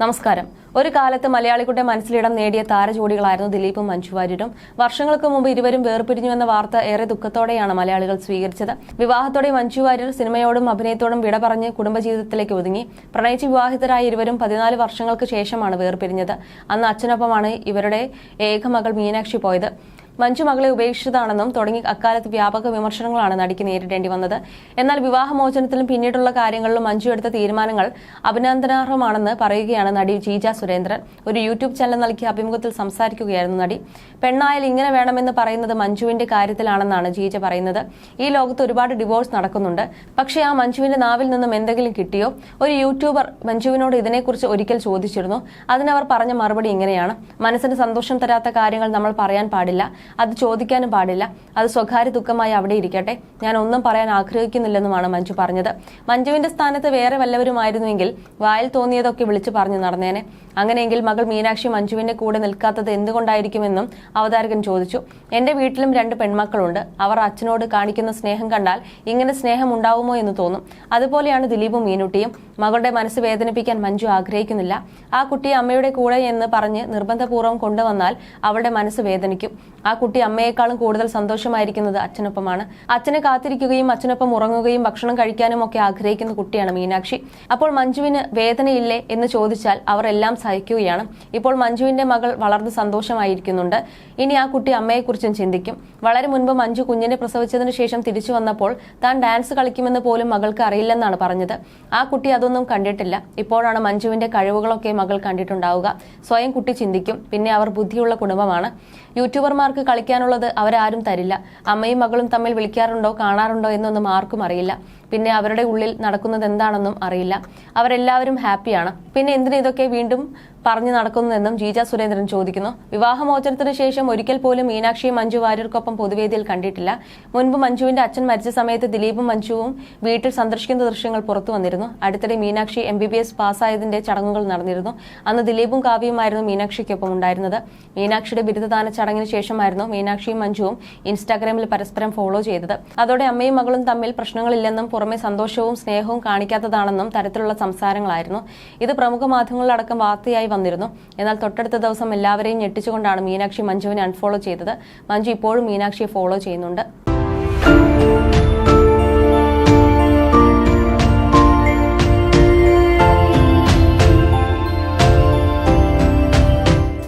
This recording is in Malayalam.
നമസ്കാരം. ഒരു കാലത്ത് മലയാളികളുടെ മനസ്സിലിടം നേടിയ താരജോഡികളായിരുന്നു ദിലീപും മഞ്ജു വാര്യരും വർഷങ്ങൾക്ക് മുമ്പ് ഇരുവരും വേർപിരിഞ്ഞു എന്ന വാർത്ത ഏറെ ദുഃഖത്തോടെയാണ് മലയാളികൾ സ്വീകരിച്ചത്. വിവാഹത്തോടെ മഞ്ജു വാര്യർ സിനിമയോടും അഭിനയത്തോടും വിട പറഞ്ഞ് കുടുംബജീവിതത്തിലേക്ക് ഒതുങ്ങി. പ്രണയിച്ച് വിവാഹിതരായ ഇരുവരും പതിനാല് വർഷങ്ങൾക്ക് ശേഷമാണ് വേർപിരിഞ്ഞത്. അന്ന് അച്ഛനൊപ്പമാണ് ഇവരുടെ ഏകമകൾ മീനാക്ഷി പോയത്. മഞ്ജു മകളെ ഉപേക്ഷിച്ചതാണെന്നും തുടങ്ങി അക്കാലത്ത് വ്യാപക വിമർശനങ്ങളാണ് നടിക്ക് നേരിടേണ്ടി വന്നത്. എന്നാൽ വിവാഹമോചനത്തിലും പിന്നീടുള്ള കാര്യങ്ങളിലും മഞ്ജു എടുത്ത തീരുമാനങ്ങൾ അഭിനന്ദനാർഹമാണെന്ന് പറയുകയാണ് നടി ജീജ സുരേന്ദ്രൻ. ഒരു യൂട്യൂബ് ചാനൽ നൽകിയ അഭിമുഖത്തിൽ സംസാരിക്കുകയായിരുന്നു നടി. പെണ്ണായാൽ ഇങ്ങനെ വേണമെന്ന് പറയുന്നത് മഞ്ജുവിന്റെ കാര്യത്തിലാണെന്നാണ് ജീജ പറയുന്നത്. ഈ ലോകത്ത് ഒരുപാട് ഡിവോഴ്സ് നടക്കുന്നുണ്ട്. പക്ഷേ ആ മഞ്ജുവിന്റെ നാവിൽ നിന്നും എന്തെങ്കിലും കിട്ടിയോ? ഒരു യൂട്യൂബർ മഞ്ജുവിനോട് ഇതിനെക്കുറിച്ച് ഒരിക്കൽ ചോദിച്ചിരുന്നു. അതിനവർ പറഞ്ഞ മറുപടി ഇങ്ങനെയാണ്. മനസ്സിന് സന്തോഷം തരാത്ത കാര്യങ്ങൾ നമ്മൾ പറയാൻ പാടില്ല. അത് ചോദിക്കാനും പാടില്ല. അത് സ്വകാര്യ ദുഃഖമായി അവിടെ ഇരിക്കട്ടെ. ഞാൻ ഒന്നും പറയാൻ ആഗ്രഹിക്കുന്നില്ലെന്നുമാണ് മഞ്ജു പറഞ്ഞത്. മഞ്ജുവിന്റെ സ്ഥാനത്ത് വേറെ വല്ലവരുമായിരുന്നുവെങ്കിൽ വായിൽ തോന്നിയതൊക്കെ വിളിച്ചു പറഞ്ഞു നടന്നേനെ. അങ്ങനെയെങ്കിൽ മകൾ മീനാക്ഷി മഞ്ജുവിന്റെ കൂടെ നിൽക്കാത്തത് എന്തുകൊണ്ടായിരിക്കുമെന്നും അവതാരകൻ ചോദിച്ചു. എന്റെ വീട്ടിലും രണ്ട് പെൺമക്കളുണ്ട്. അവർ അച്ഛനോട് കാണിക്കുന്ന സ്നേഹം കണ്ടാൽ ഇങ്ങനെ സ്നേഹം ഉണ്ടാവുമോ എന്ന് തോന്നും. അതുപോലെയാണ് ദിലീപും മീനുട്ടിയും. മകളുടെ മനസ്സ് വേദനിപ്പിക്കാൻ മഞ്ജു ആഗ്രഹിക്കുന്നില്ല. ആ കുട്ടി അമ്മയുടെ കൂടെ എന്ന് പറഞ്ഞ് നിർബന്ധപൂർവം കൊണ്ടുവന്നാൽ അവളുടെ മനസ്സ് വേദനിക്കും. ആ കുട്ടി അമ്മയെക്കാളും കൂടുതൽ സന്തോഷമായിരിക്കുന്നത് അച്ഛനൊപ്പമാണ്. അച്ഛനെ കാത്തിരിക്കുകയും അച്ഛനൊപ്പം ഉറങ്ങുകയും ഭക്ഷണം കഴിക്കാനും ഒക്കെ ആഗ്രഹിക്കുന്ന കുട്ടിയാണ് മീനാക്ഷി. അപ്പോൾ മഞ്ജുവിന് വേദനയില്ലേ എന്ന് ചോദിച്ചാൽ അവർ എല്ലാം സഹിക്കുകയാണ്. ഇപ്പോൾ മഞ്ജുവിന്റെ മകൾ വളർന്ന് സന്തോഷമായിരിക്കുന്നുണ്ട്. ഇനി ആ കുട്ടി അമ്മയെക്കുറിച്ചും ചിന്തിക്കും. വളരെ മുൻപ് മഞ്ജു കുഞ്ഞിനെ പ്രസവിച്ചതിനു ശേഷം തിരിച്ചു വന്നപ്പോൾ താൻ ഡാൻസ് കളിക്കുമെന്ന് പോലും മകൾക്ക് അറിയില്ലെന്നാണ് പറഞ്ഞത്. ആ കുട്ടി അതൊന്നും കണ്ടിട്ടില്ല. ഇപ്പോഴാണ് മഞ്ജുവിന്റെ കഴിവുകളൊക്കെ മകൾ കണ്ടിട്ടുണ്ടാവുക. സ്വയം കുട്ടി ചിന്തിക്കും. പിന്നെ അവർ ബുദ്ധിയുള്ള കുടുംബമാണ്. യൂട്യൂബർമാർക്ക് കളിക്കാനുള്ളത് അവരാരും തരില്ല. അമ്മയും മകളും തമ്മിൽ വിളിക്കാറുണ്ടോ കാണാറുണ്ടോ എന്നൊന്നും ആർക്കും അറിയില്ല. പിന്നെ അവരുടെ ഉള്ളിൽ നടക്കുന്നത് എന്താണെന്നും അറിയില്ല. അവരെല്ലാവരും ഹാപ്പിയാണ്. പിന്നെ എന്തിനു ഇതൊക്കെ വീണ്ടും പറഞ്ഞു നടക്കുന്നതെന്നും ജീജ സുരേന്ദ്രൻ ചോദിക്കുന്നു. വിവാഹമോചനത്തിന് ശേഷം ഒരിക്കൽ പോലും മീനാക്ഷിയും മഞ്ജു വാര്യർക്കൊപ്പം പൊതുവേദിയിൽ കണ്ടിട്ടില്ല. മുൻപ് മഞ്ജുവിന്റെ അച്ഛൻ മരിച്ച സമയത്ത് ദിലീപും മഞ്ജുവും വീട്ടിൽ സന്ദർശിക്കുന്ന ദൃശ്യങ്ങൾ പുറത്തു വന്നിരുന്നു. അടുത്തിടെ Meenakshi M B B S പാസ്സായതിന്റെ ചടങ്ങുകൾ നടന്നിരുന്നു. അന്ന് ദിലീപും കാവ്യയുമായിരുന്നു മീനാക്ഷിക്കൊപ്പം ഉണ്ടായിരുന്നത്. മീനാക്ഷിയുടെ ബിരുദദാന ചടങ്ങിന് ശേഷമായിരുന്നു മീനാക്ഷിയും മഞ്ജുവും ഇൻസ്റ്റാഗ്രാമിൽ പരസ്പരം ഫോളോ ചെയ്തത്. അതോടെ അമ്മയും മകളും തമ്മിൽ പ്രശ്നങ്ങളില്ലെന്നും പുറമെ സന്തോഷവും സ്നേഹവും കാണിക്കാത്തതാണെന്നും തരത്തിലുള്ള സംസാരങ്ങളായിരുന്നു. ഇത് പ്രമുഖ മാധ്യമങ്ങളിലടക്കം വാർത്തയായി വന്നിരുന്നു. എന്നാൽ തൊട്ടടുത്ത ദിവസം എല്ലാവരെയും ഞെട്ടിച്ചുകൊണ്ടാണ് മീനാക്ഷി മഞ്ജുവിനെ അൺഫോളോ ചെയ്തത്. മഞ്ജു ഇപ്പോഴും മീനാക്ഷിയെ ഫോളോ ചെയ്യുന്നുണ്ട്.